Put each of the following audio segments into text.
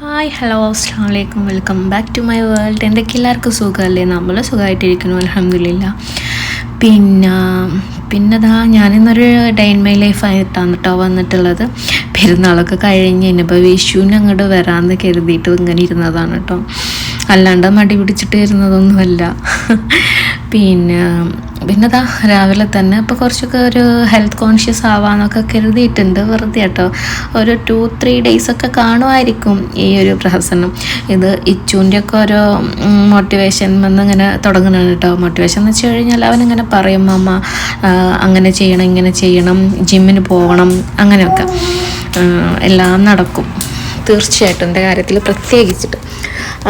Hi hello അസ്സാം വലൈക്കും welcome back to my world എന്തൊക്കെ എല്ലാവർക്കും സുഖമല്ലേ? നമ്മൾ സുഖമായിട്ടിരിക്കുന്നു അലഹമില്ല പിന്നെ പിന്നെതാ ഞാനിന്നൊരു ഡേ ഇൻ മൈ ലൈഫ് ആയിട്ടാണ് കേട്ടോ വന്നിട്ടുള്ളത്. പെരുന്നാളൊക്കെ കഴിഞ്ഞ് ഇനിയിപ്പോൾ വിഷുവിന് അങ്ങോട്ട് വരാമെന്ന് കരുതിയിട്ട് ഇങ്ങനെ ഇരുന്നതാണ് കേട്ടോ അല്ലാണ്ട് മടി പിടിച്ചിട്ട് ഇരുന്നതൊന്നുമല്ല. പിന്നെ പിന്നെ രാവിലെ തന്നെ ഇപ്പോൾ കുറച്ചൊക്കെ ഒരു ഹെൽത്ത് കോൺഷ്യസ് ആവാന്നൊക്കെ കരുതിയിട്ടുണ്ട് വെറുതെ കേട്ടോ ഒരു ടു ത്രീ ഡേയ്സൊക്കെ കാണുമായിരിക്കും ഈ ഒരു പ്രഹസനം. ഇത് ഇച്ചുവിന്റെ ഒക്കെ ഓരോ മോട്ടിവേഷൻ വന്നിങ്ങനെ തുടങ്ങണം കേട്ടോ മോട്ടിവേഷൻ എന്ന് വെച്ച് കഴിഞ്ഞാൽ അവനിങ്ങനെ പറയും അമ്മ അങ്ങനെ ചെയ്യണം ഇങ്ങനെ ചെയ്യണം ജിമ്മിന് പോകണം അങ്ങനെയൊക്കെ. എല്ലാം നടക്കും. തീർച്ചയായിട്ടും എന്റെ കാര്യത്തിൽ പ്രത്യേകിച്ചിട്ട്.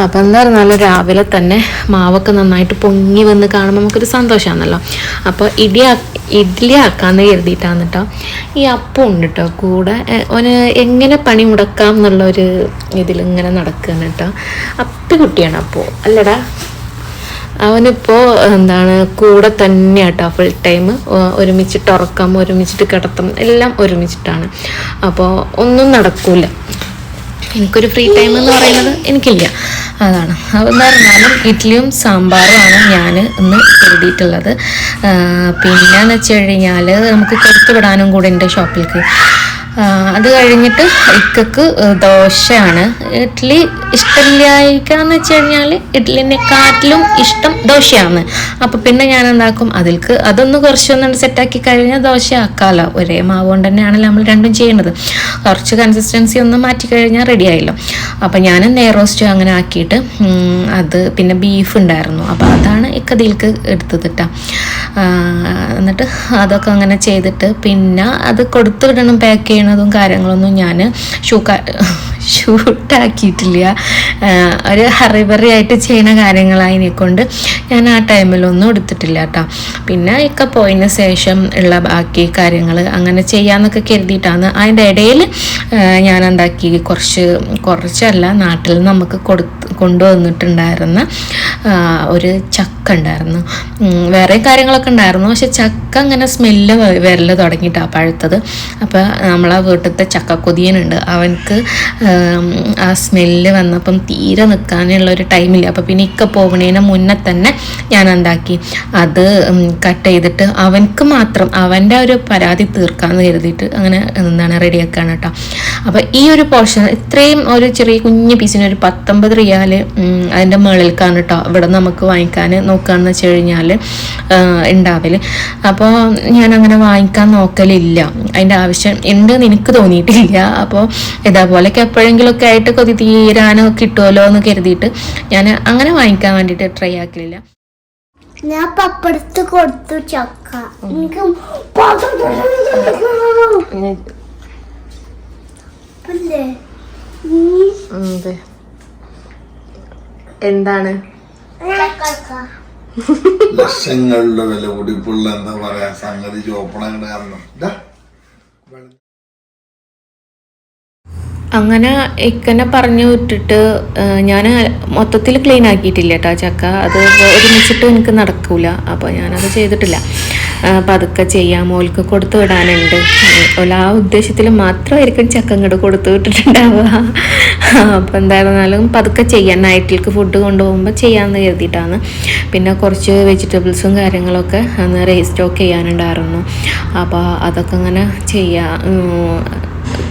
അപ്പം എന്താ പറഞ്ഞാൽ രാവിലെ തന്നെ മാവൊക്കെ നന്നായിട്ട് പൊങ്ങി വന്ന് കാണുമ്പോൾ നമുക്കൊരു സന്തോഷമാണല്ലോ അപ്പോൾ ഇടിയാ ഇഡ്ഡലി ആക്കാമെന്ന് കരുതിയിട്ടാണ് കേട്ടോ ഈ അപ്പം ഉണ്ട് കേട്ടോ കൂടെ. ഓന് എങ്ങനെ പണി മുടക്കാം എന്നുള്ളൊരു ഇതിലിങ്ങനെ നടക്കുകയാണ് കേട്ടോ അപ്പി കുട്ടിയാണ് അപ്പോൾ അല്ലടാ. അവനിപ്പോൾ എന്താണ് കൂടെ തന്നെ കേട്ടോ ഫുൾ ടൈം ഒരുമിച്ചിട്ട് ഉറക്കം ഒരുമിച്ചിട്ട് കിടത്തം എല്ലാം ഒരുമിച്ചിട്ടാണ്. അപ്പോൾ ഒന്നും നടക്കൂല. എനിക്കൊരു ഫ്രീ ടൈം എന്ന് പറയുന്നത് എനിക്കില്ല. അതാണ്. എന്താ പറഞ്ഞാലും ഇഡ്ഡലിയും സാമ്പാറുമാണ് ഞാൻ ഇന്ന് കരുതിയിട്ടുള്ളത് പിന്നെയെന്ന് വെച്ച് കഴിഞ്ഞാൽ നമുക്ക് കൊടുത്തു വിടാനും കൂടെ ഉണ്ട് ഷോപ്പിലേക്ക് അത് കഴിഞ്ഞിട്ട് ഇക്കക്ക് ദോശയാണ്. ഇഡ്ഡലി ഇഷ്ടമില്ലായിരിക്കാന്ന് വെച്ച് കഴിഞ്ഞാൽ ഇഡ്ഡലിനെക്കാട്ടിലും ഇഷ്ടം ദോശയാണ്. അപ്പം പിന്നെ ഞാൻ എന്താക്കും അതിൽക്ക് അതൊന്ന് കുറച്ചൊന്ന് സെറ്റാക്കി കഴിഞ്ഞാൽ ദോശ ആക്കാമല്ലോ ഒരേ മാവ് കൊണ്ട് തന്നെയാണല്ലോ നമ്മൾ രണ്ടും ചെയ്യേണ്ടത് കുറച്ച് കൺസിസ്റ്റൻസി ഒന്ന് മാറ്റി കഴിഞ്ഞാൽ റെഡി ആയല്ലോ. അപ്പം ഞാൻ നെയ്റോസ്റ്റ് അങ്ങനെ ആക്കിയിട്ട് അത് പിന്നെ ബീഫ് ഉണ്ടായിരുന്നു. അപ്പോൾ അതാണ് ഇക്കതിൽക്ക് എടുത്തത് കേട്ടോ എന്നിട്ട് അതൊക്കെ അങ്ങനെ ചെയ്തിട്ട് പിന്നെ അത് കൊടുത്തു വിടണം പാക്ക് ചെയ്യണതും കാര്യങ്ങളൊന്നും ഞാൻ ഷൂക്കാ ഷൂട്ടാക്കിയിട്ടില്ല ഒരു ഹറിബറി ആയിട്ട് ചെയ്യുന്ന കാര്യങ്ങളായതിനെ കൊണ്ട് ഞാൻ ആ ടൈമിലൊന്നും എടുത്തിട്ടില്ല കേട്ടോ പിന്നെ ഒക്കെ പോയതിന് ശേഷം ഉള്ള ബാക്കി കാര്യങ്ങൾ അങ്ങനെ ചെയ്യാമെന്നൊക്കെ കരുതിയിട്ടാണ് അതിന്റെ ഇടയിൽ ഞാൻ എന്താക്കി കുറച്ച് കുറച്ചല്ല നാട്ടിൽ നമുക്ക് കൊടുത്ത് കൊണ്ടുവന്നിട്ടുണ്ടായിരുന്ന ഒരു ചക്ക ഉണ്ടായിരുന്നു. വേറെ കാര്യങ്ങളൊക്കെ ഉണ്ടായിരുന്നു. പക്ഷെ ചക്ക അങ്ങനെ സ്മെല്ല് വരൽ തുടങ്ങിയിട്ടാണ് പഴുത്തത്. അപ്പോൾ നമ്മളെ വീട്ടിലത്തെ ചക്കക്കൊതിയനുണ്ട്. അവനക്ക് ആം, സ്മെല്ല് വന്നപ്പം തീരെ നിൽക്കാനുള്ള ഒരു ടൈമില്ല അപ്പം പിന്നെ ഇക്ക പോകണേന് മുന്നേ തന്നെ ഞാൻ എന്താക്കി? അത് കട്ട് ചെയ്തിട്ട് അവൻക്ക് മാത്രം അവന്റെ ഒരു പരാതി തീർക്കാമെന്ന് കരുതിയിട്ട് അങ്ങനെ എന്താണ് റെഡിയാക്കുകയാണ് കേട്ടോ അപ്പോൾ ഈ ഒരു പോർഷൻ ഇത്രയും ഒരു ചെറിയ കുഞ്ഞു പീസിന് ഒരു പത്തൊമ്പത് റിയാൽ അതിന്റെ മേളിൽക്കാണ് കേട്ടോ ഇവിടെ നമുക്ക് വാങ്ങിക്കാൻ നോക്കുകയാണെന്ന് വെച്ച് കഴിഞ്ഞാൽ ഉണ്ടാവൽ അപ്പോൾ ഞാൻ അങ്ങനെ വാങ്ങിക്കാൻ നോക്കലില്ല. അതിന്റെ ആവശ്യം ഉണ്ടെന്ന് എനിക്ക് തോന്നിയിട്ടില്ല. അപ്പോൾ ഇതേപോലെയൊക്കെ എപ്പോഴെങ്കിലുമൊക്കെ ആയിട്ട് കൊതി തീരാനോ കിട്ടുമല്ലോ എന്ന് കരുതിയിട്ട് ഞാൻ അങ്ങനെ വാങ്ങിക്കാൻ വേണ്ടിട്ട് ട്രൈ ആക്കലില്ല ഞാൻ പപ്പടത്ത് കൊടുത്തു ചക്ക. എനിക്ക് എന്താണ്? ചക്ക ലക്ഷങ്ങളുടെ വില പിടിപ്പുള്ള എന്താ പറയാ? സംഗതി ചോപ്പണ കാരണം. അങ്ങനെ ഇക്കനെ പറഞ്ഞു വിട്ടിട്ട് ഞാൻ മൊത്തത്തിൽ ക്ലീൻ ആക്കിയിട്ടില്ല കേട്ടോ ചക്ക. അത് ഒരുമിച്ചിട്ട് എനിക്ക് നടക്കൂല. അപ്പോൾ ഞാനത് ചെയ്തിട്ടില്ല. പതുക്കെ ചെയ്യാം. മോൾക്ക് കൊടുത്തു വിടാനുണ്ട്. ഓല ആ ഉദ്ദേശത്തിൽ മാത്രമായിരിക്കും ചക്ക ഇങ്ങോട്ട് കൊടുത്തു വിട്ടിട്ടുണ്ടാവുക. അപ്പം എന്തായിരുന്നാലും പതുക്കെ ചെയ്യാൻ നൈറ്റിലേക്ക് ഫുഡ് കൊണ്ടുപോകുമ്പോൾ ചെയ്യാമെന്ന് കരുതിയിട്ടാണ്. പിന്നെ കുറച്ച് വെജിറ്റബിൾസും കാര്യങ്ങളൊക്കെ അന്ന് റീസ്റ്റോക്ക് ചെയ്യാനുണ്ടായിരുന്നു. അപ്പോൾ അതൊക്കെ അങ്ങനെ ചെയ്യാം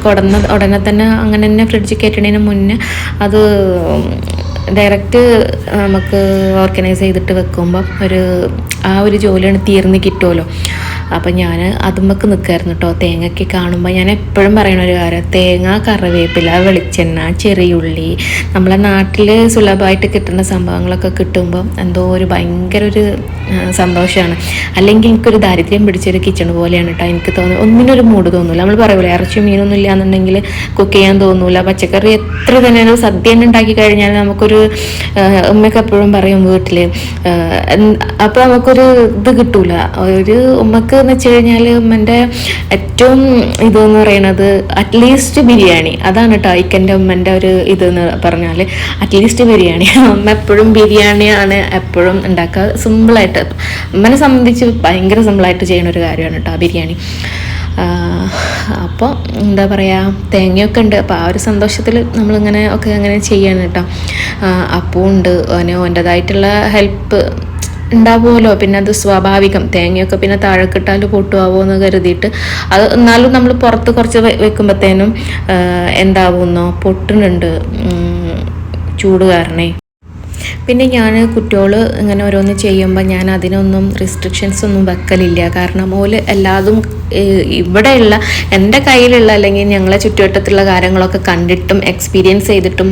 കൊടന്ന ഉടനെ തന്നെ അങ്ങനെ തന്നെ ഫ്രിഡ്ജിൽ കയറ്റണതിന് മുന്നേ അത് ഡയറക്റ്റ് നമുക്ക് ഓർഗനൈസ് ചെയ്തിട്ട് വെക്കുമ്പോൾ ഒരു ആ ഒരു ജോലിയാണ് തീർന്ന് കിട്ടുമല്ലോ അപ്പം ഞാൻ അതുമ്മക്ക് നിൽക്കായിരുന്നു കേട്ടോ തേങ്ങയ്ക്ക് കാണുമ്പോൾ ഞാൻ എപ്പോഴും പറയണ ഒരു കാര്യം തേങ്ങ കറിവേപ്പില വെളിച്ചെണ്ണ ചെറിയുള്ളി നമ്മളെ നാട്ടിൽ സുലഭമായിട്ട് കിട്ടുന്ന സംഭവങ്ങളൊക്കെ കിട്ടുമ്പോൾ എന്തോ ഒരു ഭയങ്കര ഒരു സന്തോഷമാണ് അല്ലെങ്കിൽ എനിക്കൊരു ദാരിദ്ര്യം പിടിച്ചൊരു കിച്ചൺ പോലെയാണ് കേട്ടോ എനിക്ക് തോന്നുന്നത്. ഒന്നിനൊരു മൂഡ് തോന്നില്ല നമ്മൾ പറയൂലേ ഇറച്ചി മീനൊന്നും ഇല്ലാന്നുണ്ടെങ്കിൽ കുക്ക് ചെയ്യാൻ തോന്നൂല. പച്ചക്കറി എത്ര തന്നെ സദ്യ തന്നെ ഉണ്ടാക്കി കഴിഞ്ഞാൽ നമുക്കൊരു ഉമ്മയൊക്കെ എപ്പോഴും പറയും വീട്ടിൽ അപ്പോൾ നമുക്കൊരു ഇത് കിട്ടൂല. ഒരു ഉമ്മക്ക് എന്ന് വെച്ച് കഴിഞ്ഞാൽ ഉമ്മന്റെ ഏറ്റവും ഇതെന്ന് പറയണത് അറ്റ്ലീസ്റ്റ് ബിരിയാണി. അതാണ് കേട്ടോ ഇക്കന്റെ ഉമ്മന്റെ ഒരു ഇതെന്ന് പറഞ്ഞാൽ അറ്റ്ലീസ്റ്റ് ബിരിയാണി. അമ്മ എപ്പോഴും ബിരിയാണിയാണ് എപ്പോഴും ഉണ്ടാക്കുക സിമ്പിളായിട്ട് അമ്മനെ സംബന്ധിച്ച് ഭയങ്കര സിമ്പിളായിട്ട് ചെയ്യുന്ന ഒരു കാര്യമാണ് കേട്ടോ ബിരിയാണി. അപ്പോൾ എന്താ പറയുക തേങ്ങയൊക്കെ ഉണ്ട്. അപ്പോൾ ആ ഒരു സന്തോഷത്തിൽ നമ്മളിങ്ങനെ ഒക്കെ അങ്ങനെ ചെയ്യാണ് കേട്ടോ അപ്പോൾ ഉണ്ട്. അവന് ഓന്റെതായിട്ടുള്ള ഹെൽപ്പ് ഉണ്ടാവുമല്ലോ. പിന്നെ അത് സ്വാഭാവികം. തേങ്ങയൊക്കെ പിന്നെ താഴെക്കിട്ടാൽ പൊട്ടുമാവോ എന്ന് കരുതിയിട്ട് അത് എന്നാലും നമ്മൾ പുറത്ത് കുറച്ച് വെക്കുമ്പോഴത്തേനും എന്താവുന്നോ? പൊട്ടുന്നുണ്ട്. ചൂട് കാരണേ. പിന്നെ ഞാൻ കുട്ടികൾ ഇങ്ങനെ ഓരോന്ന് ചെയ്യുമ്പോൾ ഞാൻ അതിനൊന്നും റിസ്ട്രിക്ഷൻസ് ഒന്നും വെക്കലില്ല. കാരണം ഓൽ എല്ലാതും ഇവിടെയുള്ള എന്റെ കയ്യിലുള്ള അല്ലെങ്കിൽ ഞങ്ങളെ ചുറ്റുവട്ടത്തുള്ള കാര്യങ്ങളൊക്കെ കണ്ടിട്ടും എക്സ്പീരിയൻസ് ചെയ്തിട്ടും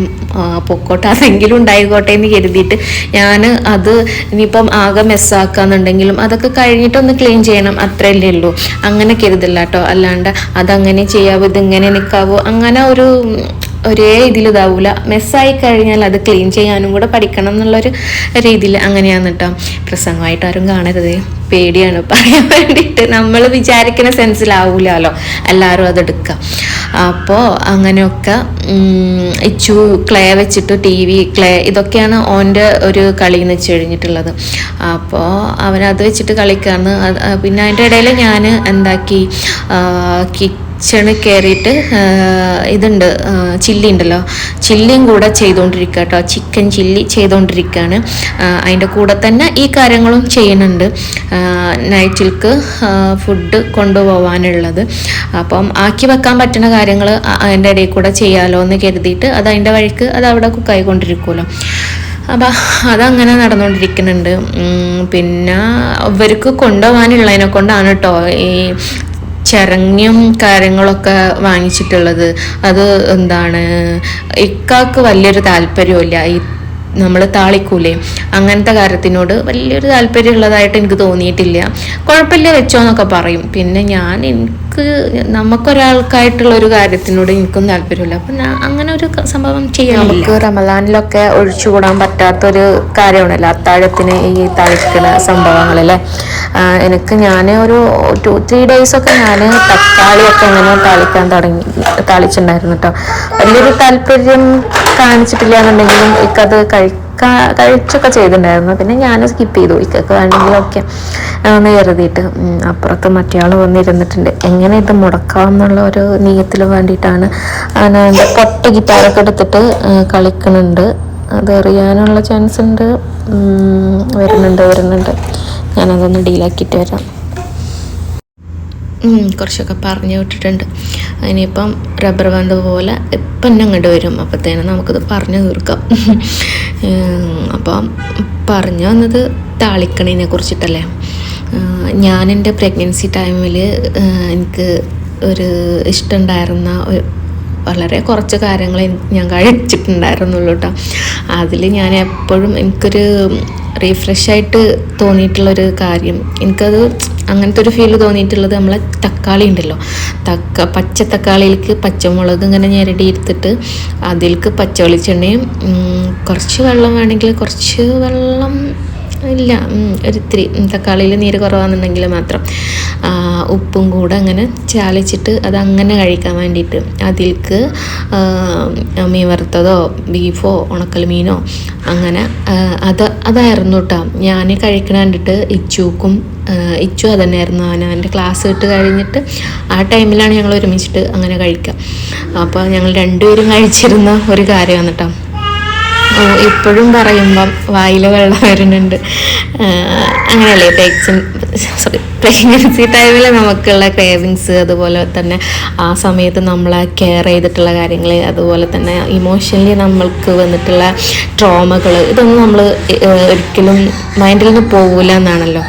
പൊക്കോട്ടെ അതെങ്കിലും ഉണ്ടായിക്കോട്ടെ എന്ന് കരുതിയിട്ട് ഞാൻ അത് ഇനിയിപ്പം ആകെ മെസ്സാക്കാന്നുണ്ടെങ്കിലും അതൊക്കെ കഴിഞ്ഞിട്ടൊന്ന് ക്ലീൻ ചെയ്യണം അത്രയല്ലേ ഉള്ളൂ. അങ്ങനെ കരുതില്ല കേട്ടോ അല്ലാണ്ട് അതങ്ങനെ ചെയ്യാവോ ഇതിങ്ങനെ നിൽക്കാവോ അങ്ങനെ ഒരു ഒരേ ഇതിൽ ഇതാവൂല മെസ്സായി കഴിഞ്ഞാൽ അത് ക്ലീൻ ചെയ്യാനും കൂടെ പഠിക്കണം എന്നുള്ളൊരു രീതിയിൽ അങ്ങനെയാണ് കേട്ടോ പ്രസംഗമായിട്ട് ആരും കാണരുത്. പേടിയാണ്. പറയാൻ വേണ്ടിയിട്ട് നമ്മൾ വിചാരിക്കുന്ന സെൻസിലാവൂലല്ലോ. എല്ലാവരും അതെടുക്കുക അപ്പോൾ അങ്ങനെയൊക്കെ ഇച്ചു ക്ലേ വെച്ചിട്ട് ടി വി ക്ലേ ഇതൊക്കെയാണ് ഓന്റെ ഒരു കളി എന്ന് വെച്ച് കഴിഞ്ഞിട്ടുള്ളത്. അപ്പോൾ അവനത് വെച്ചിട്ട് കളിക്കാന്ന് പിന്നെ അതിന്റെ ഇടയിൽ ഞാൻ എന്താക്കി കി കിച്ചണിൽ കയറിയിട്ട് ഇതുണ്ട് ചില്ലി ഉണ്ടല്ലോ. ചില്ലിയും കൂടെ ചെയ്തുകൊണ്ടിരിക്കുക കേട്ടോ ചിക്കൻ ചില്ലി ചെയ്തുകൊണ്ടിരിക്കുകയാണ് അതിന്റെ കൂടെ തന്നെ ഈ കാര്യങ്ങളും ചെയ്യുന്നുണ്ട്. നൈറ്റിൽക്ക് ഫുഡ് കൊണ്ടുപോകാനുള്ളത് അപ്പം ആക്കി വെക്കാൻ പറ്റുന്ന കാര്യങ്ങൾ അതിന്റെ ഇടയിൽ കൂടെ ചെയ്യാമല്ലോ എന്ന് കരുതിയിട്ട് അത് അതിന്റെ വഴിക്ക് അത് അവിടെ കുക്കായി കൊണ്ടിരിക്കുമല്ലോ അപ്പം അതങ്ങനെ നടന്നുകൊണ്ടിരിക്കുന്നുണ്ട് പിന്നെ ഇവർക്ക് കൊണ്ടുപോകാനുള്ളതിനെ കൊണ്ടാണ് കേട്ടോ ഈ ചിറങ്ങും കാര്യങ്ങളൊക്കെ വാങ്ങിച്ചിട്ടുള്ളത്. അത് എന്താണ് ഇക്കാക്ക് വലിയൊരു താല്പര്യമില്ല ഈ നമ്മൾ താളിക്കൂലേ. അങ്ങനത്തെ കാര്യത്തിനോട് വലിയൊരു താല്പര്യമുള്ളതായിട്ട് എനിക്ക് തോന്നിയിട്ടില്ല. കുഴപ്പമില്ല വെച്ചോന്നൊക്കെ പറയും. പിന്നെ ഞാൻ എനിക്ക് നമുക്കൊരാൾക്കായിട്ടുള്ള ഒരു കാര്യത്തിനോട് എനിക്കും താല്പര്യമില്ല. അപ്പം അങ്ങനെ ഒരു സംഭവം ചെയ്യാം നമുക്ക് റമലാനിലൊക്കെ ഒഴിച്ചുകൂടാൻ പറ്റാത്തൊരു കാര്യമാണല്ലോ അത്താഴത്തിന് ഈ തളിക്കുന്ന സംഭവങ്ങളല്ലേ? എനിക്ക് ഞാൻ ഒരു ടു ത്രീ ഡേയ്സൊക്കെ ഞാൻ തക്കാളിയൊക്കെ ഇങ്ങനെ താളിക്കാൻ തുടങ്ങി താളിച്ചിട്ടുണ്ടായിരുന്നു കേട്ടോ വലിയൊരു താല്പര്യം കാണിച്ചിട്ടില്ല എന്നുണ്ടെങ്കിലും എനിക്കത് കഴിക്കാ കഴിച്ചൊക്കെ ചെയ്തിട്ടുണ്ടായിരുന്നു. പിന്നെ ഞാൻ സ്കിപ്പ് ചെയ്തു. ഇക്കൊക്കെ വേണ്ടെങ്കിലൊക്കെ ഒന്ന് കരുതിയിട്ട്. അപ്പുറത്ത് മറ്റേയാൾ വന്നിരുന്നിട്ടുണ്ട്. എങ്ങനെ ഇത് മുടക്കാം എന്നുള്ള ഒരു നീയത്തിൽ വേണ്ടിയിട്ടാണ്. എന്റെ പൊട്ട ഗിറ്റാറൊക്കെ എടുത്തിട്ട് കളിക്കുന്നുണ്ട്. അത് അറിയാനുള്ള ചാൻസ് ഉണ്ട്. വരുന്നുണ്ട് വരുന്നുണ്ട്. ഞാനതൊന്ന് ഡീലാക്കിയിട്ട് വരാം. കുറച്ചൊക്കെ പറഞ്ഞു വിട്ടിട്ടുണ്ട്. ഇനിയിപ്പം റബ്ബർ ബാൻഡ് പോലെ ഇപ്പം തന്നെ അങ്ങോട്ട് വരും. അപ്പോഴത്തേനും നമുക്കിത് പറഞ്ഞു തീർക്കാം. അപ്പം പറഞ്ഞു വന്നത് താളിക്കണിനെ കുറിച്ചിട്ടല്ലേ? ഞാൻ എന്റെ പ്രഗ്നൻസി ടൈമിൽ എനിക്ക് ഒരു ഇഷ്ടമുണ്ടായിരുന്ന ഒരു വളരെ കുറച്ച് കാര്യങ്ങൾ ഞാൻ കഴിച്ചിട്ടുണ്ടായിരുന്നുള്ളൂ കേട്ടോ അതിൽ ഞാൻ എപ്പോഴും എനിക്കൊരു റീഫ്രഷ് ആയിട്ട് തോന്നിയിട്ടുള്ളൊരു കാര്യം. എനിക്കത് അങ്ങനത്തെ ഒരു ഫീൽ തോന്നിയിട്ടുള്ളത് നമ്മളെ തക്കാളി ഉണ്ടല്ലോ. തക്ക പച്ച തക്കാളിയിലേക്ക് പച്ചമുളക് ഇങ്ങനെ ഞെരടി ഇരുത്തിട്ട് അതിലേക്ക് പച്ച വെളിച്ചെണ്ണയും കുറച്ച് വെള്ളം വേണമെങ്കിൽ കുറച്ച് വെള്ളം ഇല്ല ഒരു ഒരിത്തിരി തക്കാളിയിൽ നീര് കുറവാണെന്നുണ്ടെങ്കിൽ മാത്രം. ഉപ്പും കൂടെ അങ്ങനെ ചാലിച്ചിട്ട് അത് അങ്ങനെ കഴിക്കാൻ വേണ്ടിയിട്ട്. അതിൽക്ക് മീൻ വറുത്തതോ ബീഫോ ഉണക്കൽ മീനോ അങ്ങനെ അത് അതായിരുന്നു കേട്ടോ ഞാൻ കഴിക്കണ കണ്ടിട്ട് ഇച്ചുക്കും ഇച്ചു അതന്നെയായിരുന്നു. അവൻ അവന്റെ ക്ലാസ് വിട്ട് കഴിഞ്ഞിട്ട് ആ ടൈമിലാണ് ഞങ്ങൾ ഒരുമിച്ചിട്ട് അങ്ങനെ കഴിക്കുക അപ്പോൾ ഞങ്ങൾ രണ്ടുപേരും കഴിച്ചിരുന്ന ഒരു കാര്യമാണ് കേട്ടോ ഇപ്പോഴും പറയുമ്പം വായിൽ വെള്ളം വരുന്നുണ്ട്. അങ്ങനെയല്ലേ പ്രഗ്നൻ സോറി പ്രഗ്നൻസി ടൈമിൽ നമുക്കുള്ള ക്രേവിങ്സ് അതുപോലെ തന്നെ ആ സമയത്ത് നമ്മളെ കെയർ ചെയ്തിട്ടുള്ള കാര്യങ്ങൾ അതുപോലെ തന്നെ ഇമോഷണലി നമ്മൾക്ക് വന്നിട്ടുള്ള ട്രോമകൾ ഇതൊന്നും നമ്മൾ ഒരിക്കലും മൈൻഡിൽ നിന്ന് പോകില്ല എന്നാണല്ലോ.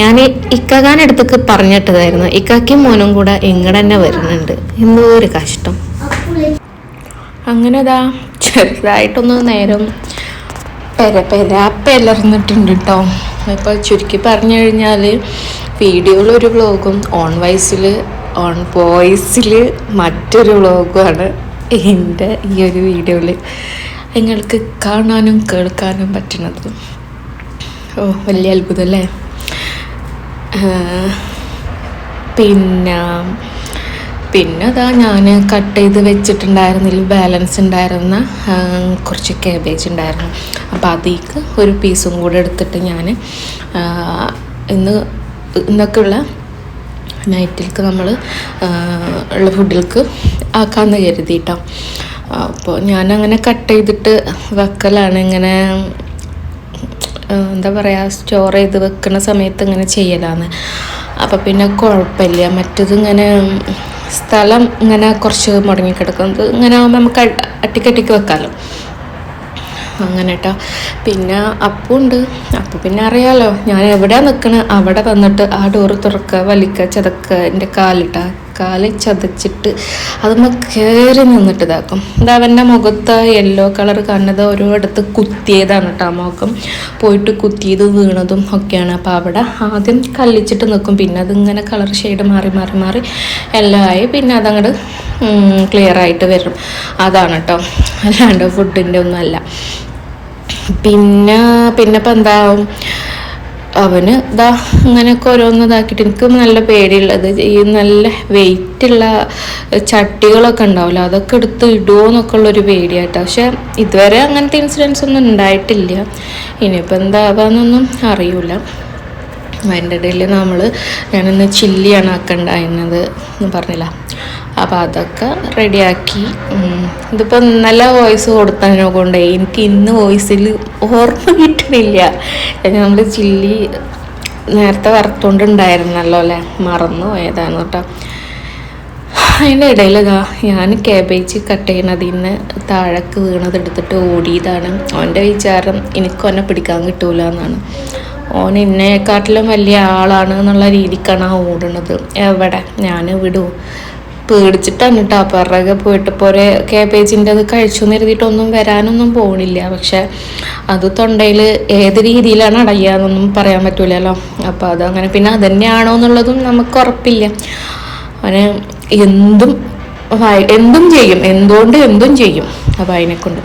ഞാൻ ഇക്കാകാൻ അടുത്തൊക്കെ പറഞ്ഞിട്ടതായിരുന്നു ഇക്കാക്കും മോനും കൂടെ ഇങ്ങടെ തന്നെ വരുന്നുണ്ട്. എന്തോ ഒരു കഷ്ടം. അങ്ങനെ അതാ ചെറുതായിട്ടൊന്ന് നേരം പെര പെര പെലർന്നിട്ടുണ്ട് കേട്ടോ ഇപ്പോൾ ചുരുക്കി പറഞ്ഞു കഴിഞ്ഞാൽ വീഡിയോയിൽ ഒരു വ്ളോഗും ഓൺ വോയിസിൽ ഓൺ വോയിസിൽ മറ്റൊരു വ്ളോഗുമാണ് എന്റെ ഈ ഒരു വീഡിയോയിൽ നിങ്ങൾക്ക് കാണാനും കേൾക്കാനും പറ്റുന്നത്. ഓ വലിയ അത്ഭുതം അല്ലേ? പിന്നെ പിന്നെ അതാ ഞാൻ കട്ട് ചെയ്ത് വെച്ചിട്ടുണ്ടായിരുന്നതിൽ ബാലൻസ് ഉണ്ടായിരുന്ന കുറച്ച് കാബേജ് ഉണ്ടായിരുന്നു. അപ്പോൾ അതിലേക്ക് ഒരു പീസും കൂടെ എടുത്തിട്ട് ഞാൻ ഇന്ന് ഇന്നൊക്കെയുള്ള നൈറ്റിലേക്ക് നമ്മൾ ഉള്ള ഫുഡിലേക്ക് ആക്കാമെന്ന് കരുതിയിട്ടോ അപ്പോൾ ഞാനങ്ങനെ കട്ട് ചെയ്തിട്ട് വെക്കലാണ് ഇങ്ങനെ എന്താ പറയുക സ്റ്റോർ ചെയ്ത് വെക്കുന്ന സമയത്ത് ഇങ്ങനെ ചെയ്യലാണ് അപ്പോൾ പിന്നെ കുഴപ്പമില്ല. മറ്റത് ഇങ്ങനെ സ്ഥലം ഇങ്ങനെ കുറച്ച് മുടങ്ങിക്കിടക്കുന്നത്. ഇങ്ങനെ ആകുമ്പോൾ നമുക്ക് അട്ടിക്കട്ടിക്ക് വെക്കാമല്ലോ അങ്ങനെ കേട്ടോ പിന്നെ അപ്പുണ്ട്. അപ്പു പിന്നെ അറിയാലോ ഞാൻ എവിടെയാണ് നിൽക്കണത് അവിടെ വന്നിട്ട് ആ ഡോറ് തുറക്കുക വലിക്കുക ചതക്കുക എന്റെ കാലിട്ട. കാൽ ചതച്ചിട്ട് അതുമ്മ കയറി നിന്നിട്ട് ഇതാക്കും. ഇത് അവന്റെ മുഖത്ത് യെല്ലോ കളർ കാണുന്നത് ഓരോടത്ത് കുത്തിയതാണ് കേട്ടോ മുഖം. പോയിട്ട് കുത്തിയത് വീണതും ഒക്കെയാണ്. അപ്പോൾ അവിടെ ആദ്യം കല്ലിച്ചിട്ട് നിൽക്കും പിന്നെ അതിങ്ങനെ കളർ ഷെയ്ഡ് മാറി മാറി മാറി എല്ലാം ആയി. പിന്നെ അതങ്ങോട്ട് ക്ലിയർ ആയിട്ട് വരും. അതാണ് കേട്ടോ അല്ലാണ്ട് ഫുഡിന്റെ ഒന്നും അല്ല പിന്നെ പിന്നെ ഇപ്പം എന്താവും? അവന് ഇതാ അങ്ങനെയൊക്കെ ഓരോന്ന് ഇതാക്കിയിട്ട് എനിക്ക് നല്ല പേടിയുള്ളത് ഈ നല്ല വെയിറ്റുള്ള ചട്ടികളൊക്കെ ഉണ്ടാവില്ല അതൊക്കെ എടുത്ത് ഇടുമോ എന്നൊക്കെ ഉള്ളൊരു പേടിയാട്ടോ. പക്ഷെ ഇതുവരെ അങ്ങനത്തെ ഇൻസിഡൻസ് ഒന്നും ഉണ്ടായിട്ടില്ല. ഇനിയിപ്പോൾ എന്താവാന്നൊന്നും അറിയൂല. അതിന്റെ ഇടയിൽ നമ്മൾ ഞാനിന്ന് ചില്ലിയാണ് ആക്കണ്ടായിരുന്നത് എന്ന് പറഞ്ഞില്ല. അപ്പോൾ അതൊക്കെ റെഡിയാക്കി ഇതിപ്പോൾ നല്ല വോയിസ് കൊടുത്തതിനെ കൊണ്ടേ എനിക്ക് ഇന്ന് വോയിസിൽ ഓർമ്മ കിട്ടണില്ല. നമ്മൾ ചില്ലി നേരത്തെ വറുത്തോണ്ടുണ്ടായിരുന്നല്ലോ അല്ലേ? മറന്നു പോയതാണ് കേട്ടോ. അതിന്റെ ഇടയിൽ ഞാൻ കാബേജ് കട്ട് ചെയ്യണതിൽ നിന്ന് താഴേക്ക് വീണത് എടുത്തിട്ട് ഓടിയതാണ്. അവന്റെ വിചാരം എനിക്ക് അവനെ പിടിക്കാൻ കിട്ടൂല എന്നാണ്. ഓൻ എന്നെക്കാട്ടിലും വലിയ ആളാണ് എന്നുള്ള രീതിക്കാണ് ആ ഓടുന്നത്. എവിടെ? ഞാൻ വിടൂ. പേടിച്ചിട്ടാണ് കേട്ടോ പിറകെ പോയിട്ട് ഇപ്പോൾ ഒരു കാബേജിന്റെ അത് കഴിച്ചു നിർത്തിയിട്ടൊന്നും വരാനൊന്നും പോകണില്ല പക്ഷെ അത് തൊണ്ടയിൽ ഏത് രീതിയിലാണ് അടയ്യാന്നൊന്നും പറയാൻ പറ്റൂലല്ലോ. അപ്പോൾ അതങ്ങനെ പിന്നെ അതന്നെയാണോ എന്നുള്ളതും നമുക്ക് ഉറപ്പില്ല. അവന് എന്തും എന്തും ചെയ്യും. എന്തുകൊണ്ട് എന്തും ചെയ്യും. അപ്പോൾ അതിനെക്കൊണ്ട്.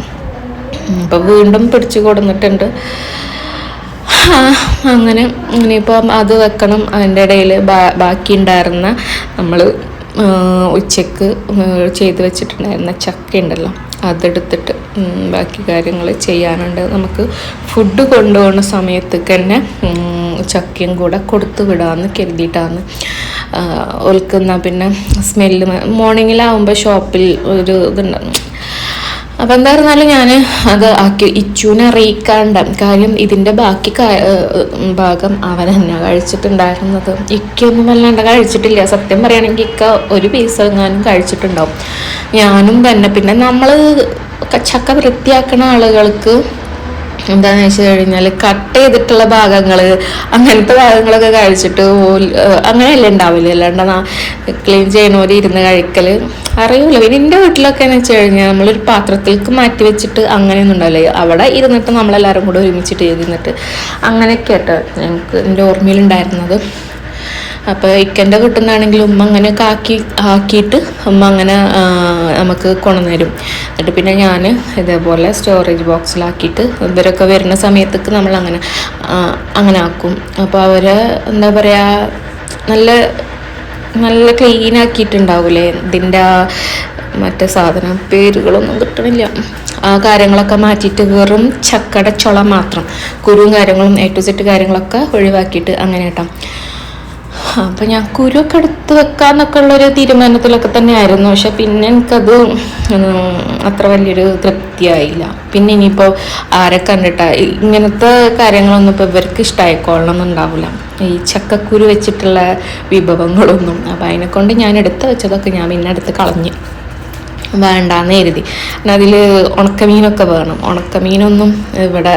അപ്പോൾ വീണ്ടും പിടിച്ചു കൊടുന്നിട്ടുണ്ട്. അങ്ങനെ ഇനിയിപ്പം അത് വെക്കണം. അതിന്റെ ഇടയിൽ ബാക്കി ഉണ്ടായിരുന്ന നമ്മൾ ഉച്ചയ്ക്ക് ചെയ്ത് വെച്ചിട്ടുണ്ടായിരുന്ന ചക്ക ഉണ്ടല്ലോ അതെടുത്തിട്ട് ബാക്കി കാര്യങ്ങൾ ചെയ്യാനുണ്ട്. നമുക്ക് ഫുഡ് കൊണ്ടുപോകുന്ന സമയത്തേക്ക് തന്നെ ചക്കയും കൂടെ കൊടുത്തു വിടാമെന്ന് കരുതിയിട്ടാണ്. ഒൽക്കുന്ന പിന്നെ സ്മെല്ല് മോർണിംഗിലാവുമ്പോൾ ഷോപ്പിൽ ഒരു ഇതുണ്ട്. അപ്പം എന്തായിരുന്നാലും ഞാൻ അത് ആക്കി ഇച്ചുവിനെ അറിയിക്കാണ്ട്. കാര്യം ഇതിന്റെ ബാക്കി ഭാഗം അവൻ തന്നെ കഴിച്ചിട്ടുണ്ടായിരുന്നത്. ഇക്കൊന്നും വല്ലാണ്ട് കഴിച്ചിട്ടില്ല. സത്യം പറയുകയാണെങ്കിൽ ഇക്ക ഒരു പീസ് എങ്ങാനും കഴിച്ചിട്ടുണ്ടാവും. ഞാനും തന്നെ. പിന്നെ നമ്മൾ ചക്ക വൃത്തിയാക്കുന്ന ആളുകൾക്ക് എന്താണെന്ന് വെച്ച് കഴിഞ്ഞാൽ കട്ട് ചെയ്തിട്ടുള്ള ഭാഗങ്ങൾ അങ്ങനത്തെ ഭാഗങ്ങളൊക്കെ കഴിച്ചിട്ട് അങ്ങനെയല്ല ഉണ്ടാവില്ല അല്ലാണ്ട് ക്ലീൻ ചെയ്യണവർ ഇരുന്ന് കഴിക്കൽ അറിയൂല. പിന്നെ എന്റെ വീട്ടിലൊക്കെ എന്ന് വെച്ച് കഴിഞ്ഞാൽ നമ്മളൊരു പാത്രത്തിലേക്ക് മാറ്റി വെച്ചിട്ട് അങ്ങനെയൊന്നും ഉണ്ടാവില്ല. അവിടെ ഇരുന്നിട്ട് നമ്മളെല്ലാവരും കൂടെ ഒരുമിച്ചിട്ട് ഇരുന്നിട്ട് അങ്ങനെയൊക്കെ ആട്ടോ ഞങ്ങൾക്ക് എന്റെ ഓർമ്മയിലുണ്ടായിരുന്നത്. അപ്പോൾ ഇക്കന്റെ കിട്ടുന്നതാണെങ്കിൽ ഉമ്മ അങ്ങനെ കാക്കി ആക്കിയിട്ട് ഉമ്മ അങ്ങനെ നമുക്ക് കൊണ്ടുവരും എന്നിട്ട് പിന്നെ ഞാൻ ഇതേപോലെ സ്റ്റോറേജ് ബോക്സിലാക്കിയിട്ട് ഇവരൊക്കെ വരുന്ന സമയത്തേക്ക് നമ്മൾ അങ്ങനെ അങ്ങനെ ആക്കും. അപ്പോൾ അവർ എന്താ പറയുക നല്ല നല്ല ക്ലീൻ ആക്കിയിട്ടുണ്ടാവൂലേ ഇതിന്റെ ആ മറ്റേ സാധനം പേരുകളൊന്നും കിട്ടണില്ല. ആ കാര്യങ്ങളൊക്കെ മാറ്റിയിട്ട് വെറും ചക്കട മാത്രം. കുരുവും കാര്യങ്ങളും എ ടു സെറ്റ് കാര്യങ്ങളൊക്കെ ഒഴിവാക്കിയിട്ട് അങ്ങനെ കേട്ടോ അപ്പം ഞാൻ കുരുവൊക്കെ എടുത്ത് വെക്കാന്നൊക്കെ ഉള്ളൊരു തീരുമാനത്തിലൊക്കെ തന്നെ ആയിരുന്നു പക്ഷെ പിന്നെ എനിക്കത് അത്ര വലിയൊരു തൃപ്തിയായില്ല. പിന്നെ ഇനിയിപ്പോൾ ആരെ കണ്ടിട്ടാ ഇങ്ങനത്തെ കാര്യങ്ങളൊന്നും ഇപ്പോൾ ഇവർക്ക് ഇഷ്ടമായിക്കോളണം എന്നുണ്ടാവില്ല ഈ ചക്കക്കുരു വെച്ചിട്ടുള്ള വിഭവങ്ങളൊന്നും. അപ്പം അതിനെക്കൊണ്ട് ഞാൻ എടുത്ത് വെച്ചതൊക്കെ ഞാൻ പിന്നെ എടുത്ത് കളഞ്ഞു. വേണ്ടാന്ന് കരുതി. പിന്നെ അതിൽ ഉണക്കമീനൊക്കെ വേണം. ഉണക്കമീനൊന്നും ഇവിടെ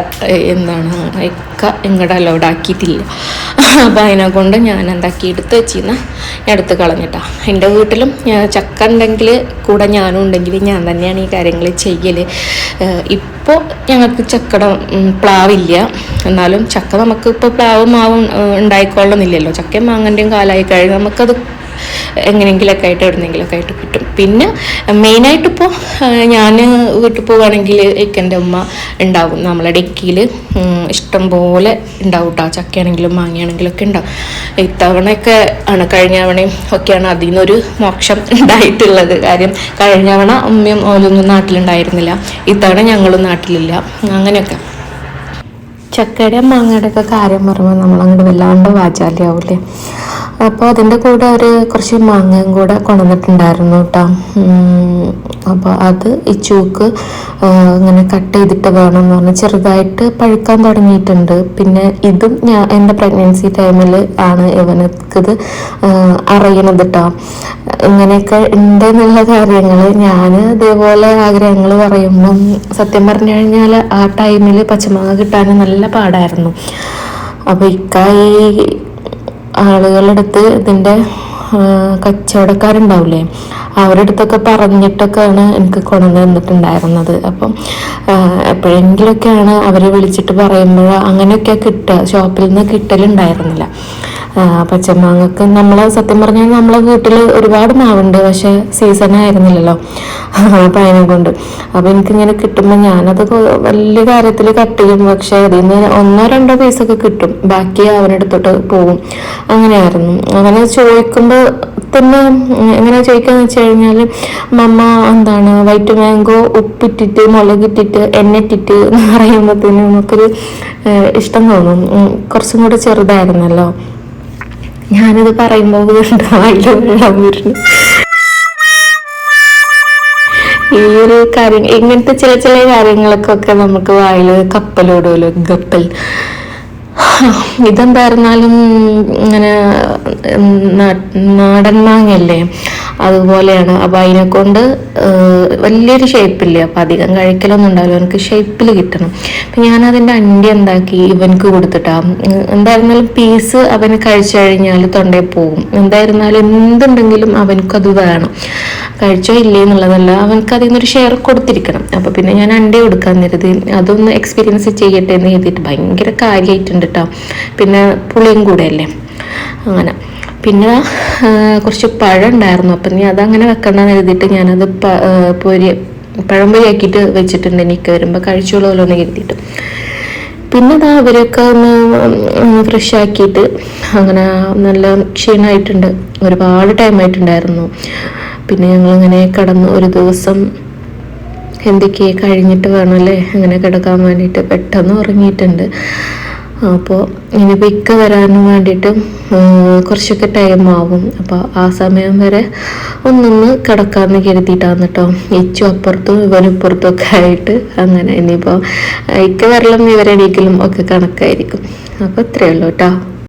എന്താണ് ഇക്ക ഇങ്ങടെ അലോഡ് ആക്കിയിട്ടില്ല. അപ്പം അതിനെ കൊണ്ട് ഞാൻ എന്താക്കി എടുത്ത് വെച്ചിരുന്ന എടുത്ത് കളഞ്ഞിട്ടാ. എന്റെ വീട്ടിലും ചക്ക ഉണ്ടെങ്കിൽ കൂടെ ഞാനും ഉണ്ടെങ്കിൽ ഞാൻ തന്നെയാണ് ഈ കാര്യങ്ങൾ ചെയ്യൽ ഇപ്പോൾ ഞങ്ങൾക്ക് ചക്കട പ്ലാവില്ല. എന്നാലും ചക്ക നമുക്ക് ഇപ്പോൾ പ്ലാവ് മാവും ഉണ്ടായിക്കൊള്ളുന്നില്ലല്ലോ ചക്കയും മാങ്ങന്റെയും കാലമായി കഴിഞ്ഞാൽ നമുക്കത് എങ്ങനെയെങ്കിലൊക്കെ ആയിട്ട് എവിടെന്നെങ്കിലൊക്കെ ആയിട്ട് കിട്ടും. പിന്നെ മെയിനായിട്ട് ഇപ്പോൾ ഞാൻ വീട്ടിൽ പോവുകയാണെങ്കിൽ എന്റെ ഉമ്മ ഉണ്ടാവും. നമ്മളെ ഡെക്കിയിൽ ഇഷ്ടം പോലെ ഉണ്ടാവും കേട്ടോ ചക്കയാണെങ്കിലും മാങ്ങയാണെങ്കിലും ഒക്കെ ഉണ്ടാവും. ഇത്തവണയൊക്കെ ആണ് കഴിഞ്ഞ തവണയും ഒക്കെയാണ് അതിൽ നിന്നൊരു മോക്ഷം ഉണ്ടായിട്ടുള്ളത്. കാര്യം കഴിഞ്ഞ തവണ ഉമ്മയും ഓലൊന്നും നാട്ടിലുണ്ടായിരുന്നില്ല. ഇത്തവണ ഞങ്ങളും നാട്ടിലില്ല. അങ്ങനെയൊക്കെ. ചക്കയുടെ മാങ്ങയുടെ ഒക്കെ കാര്യം പറയുമ്പോൾ നമ്മളങ്ങോട്ട് വല്ലാണ്ട് വാചാലിയാവൂലേ അപ്പോൾ അതിന്റെ കൂടെ അവർ കുറച്ച് മാങ്ങയും കൂടെ കൊണ്ടുവന്നിട്ടുണ്ടായിരുന്നു കേട്ടോ. അപ്പോൾ അത് ഈ ചൂക്ക് ഇങ്ങനെ കട്ട് ചെയ്തിട്ട് വേണം എന്ന് പറഞ്ഞാൽ ചെറുതായിട്ട് പഴുക്കാൻ തുടങ്ങിയിട്ടുണ്ട്. പിന്നെ ഇതും ഞാൻ എന്റെ പ്രഗ്നൻസി ടൈമിൽ ആണ് ഇവനക്കിത് അറിയണത് കേട്ടോ ഇങ്ങനെയൊക്കെ ഉണ്ട് എന്നുള്ള കാര്യങ്ങൾ ഞാൻ ഇതേപോലെ ആഗ്രഹങ്ങൾ പറയുമ്പം സത്യം പറഞ്ഞു കഴിഞ്ഞാൽ ആ ടൈമിൽ പച്ചമുളക് കിട്ടാൻ നല്ല പാടായിരുന്നു. അപ്പോൾ ഇക്കായി ആളുകളുടെ അടുത്ത് ഇതിന്റെ കച്ചവടക്കാരുണ്ടാവില്ലേ അവരുടെ അടുത്തൊക്കെ പറഞ്ഞിട്ടൊക്കെയാണ് എനിക്ക് കൊണ്ടുവന്ന് തന്നിട്ടുണ്ടായിരുന്നത്. അപ്പം എപ്പോഴെങ്കിലൊക്കെയാണ് അവരെ വിളിച്ചിട്ട് പറയുമ്പോൾ അങ്ങനെയൊക്കെ കിട്ടുക. ഷോപ്പിൽ നിന്ന് കിട്ടലുണ്ടായിരുന്നില്ല. പച്ചമാങ്ങക്ക് നമ്മൾ സത്യം പറഞ്ഞാൽ നമ്മളെ വീട്ടിൽ ഒരുപാട് മാവുണ്ട് പക്ഷെ സീസൺ ആയിരുന്നില്ലല്ലോ. അപ്പം അതിനെ കൊണ്ട്. അപ്പം എനിക്കിങ്ങനെ കിട്ടുമ്പോൾ ഞാനത് വലിയ കാര്യത്തിൽ കട്ട് ചെയ്യും പക്ഷെ അതിൽ നിന്ന് ഒന്നോ രണ്ടോ പീസൊക്കെ കിട്ടും. ബാക്കി അവനടുത്തോട്ട് പോകും. അങ്ങനെയായിരുന്നു. അവനെ ചോദിക്കുമ്പോൾ തന്നെ എങ്ങനെ ചോദിക്കാന്ന് വെച്ച് കഴിഞ്ഞാൽ മമ്മ എന്താണ് വൈറ്റ് മാംഗോ ഉപ്പിട്ടിട്ട് മുളകിട്ടിട്ട് എണ്ണിട്ടിട്ട് എന്ന് പറയുമ്പോഴത്തേനും നമുക്കൊരു ഇഷ്ടം തോന്നും. കുറച്ചും കൂടെ ചെറുതായിരുന്നല്ലോ. ഞാനിത് പറയുമ്പോൾ വീണ്ടും ഈ ഒരു കാര്യം ഇങ്ങനത്തെ ചില ചില കാര്യങ്ങൾക്കൊക്കെ നമുക്ക് വായിൽ കപ്പലോടുമല്ലോ ഗപ്പൽ ഇതെന്തായിരുന്നാലും ഇങ്ങനെ നാടൻ മാങ്ങയല്ലേ? അതുപോലെയാണ്. അപ്പൊ അതിനെ കൊണ്ട് വലിയൊരു ഷേപ്പില്ലേ അപ്പൊ അധികം കഴിക്കലൊന്നും ഉണ്ടാവില്ല. എനിക്ക് ഷേപ്പിൽ കിട്ടണം. ഞാൻ അതിന്റെ അണ്ടി എന്താക്കി? ഇവനക്ക് കൊടുത്തിട്ടാ. എന്തായിരുന്നാലും പീസ് അവന് കഴിച്ചു കഴിഞ്ഞാൽ തൊണ്ടയിൽ പോകും. എന്തായിരുന്നാലും എന്തുണ്ടെങ്കിലും അവനക്കത് വേണം. കഴിച്ചോ ഇല്ലേ എന്നുള്ളതല്ല അവനക്ക് അതിൽ നിന്നൊരു ഷെയർ കൊടുത്തിരിക്കണം. അപ്പോൾ പിന്നെ ഞാൻ അണ്ടി കൊടുക്കാൻ കരുതി. അതൊന്ന് എക്സ്പീരിയൻസ് ചെയ്യട്ടെ എന്ന് എഴുതിയിട്ട് ഭയങ്കര കാര്യമായിട്ടുണ്ട് കേട്ടോ പിന്നെ പുളിയും കൂടെ അല്ലേ? അങ്ങനെ. പിന്നെ കുറച്ച് പഴം ഉണ്ടായിരുന്നു അപ്പം നീ അതങ്ങനെ വെക്കണ്ടെന്ന് എഴുതിയിട്ട് ഞാനത് പൊരി പഴം പൊരി പഴംപൊരിയാക്കിയിട്ട് വെച്ചിട്ടുണ്ട് എനിക്ക് വരുമ്പോൾ കഴിച്ചോളൂല്ലോ എന്ന് കരുതിയിട്ട്. പിന്നെ ദാ അവരൊക്കെ ഒന്ന് ഫ്രഷ് ആക്കിയിട്ട് അങ്ങനെ നല്ല ക്ഷീണമായിട്ടുണ്ട് ഒരുപാട് ടൈം ആയിട്ടുണ്ടായിരുന്നു. പിന്നെ ഞങ്ങളിങ്ങനെ കടന്നു ഒരു ദിവസം എന്തൊക്കെ കഴിഞ്ഞിട്ട് വേണമല്ലേ അങ്ങനെ കിടക്കാൻ വേണ്ടിയിട്ട് പെട്ടെന്ന് ഉറങ്ങിയിട്ടുണ്ട്. അപ്പോൾ ഇനിയിപ്പോൾ ഇക്ക വരാനും വേണ്ടിയിട്ട് കുറച്ചൊക്കെ ടൈം ആവും. അപ്പോൾ ആ സമയം വരെ ഒന്നൊന്ന് കിടക്കാമെന്ന് കരുതിയിട്ടാണ് കേട്ടോ ഇച്ചു അപ്പുറത്തും ഇവനിപ്പുറത്തും ഒക്കെ ആയിട്ട് അങ്ങനെ. ഇനിയിപ്പോൾ ഇക്ക വരലും ഇവരെണീക്കലും ഒക്കെ കണക്കായിരിക്കും. അപ്പോൾ ഇത്രയേ ഉള്ളൂ കേട്ടോ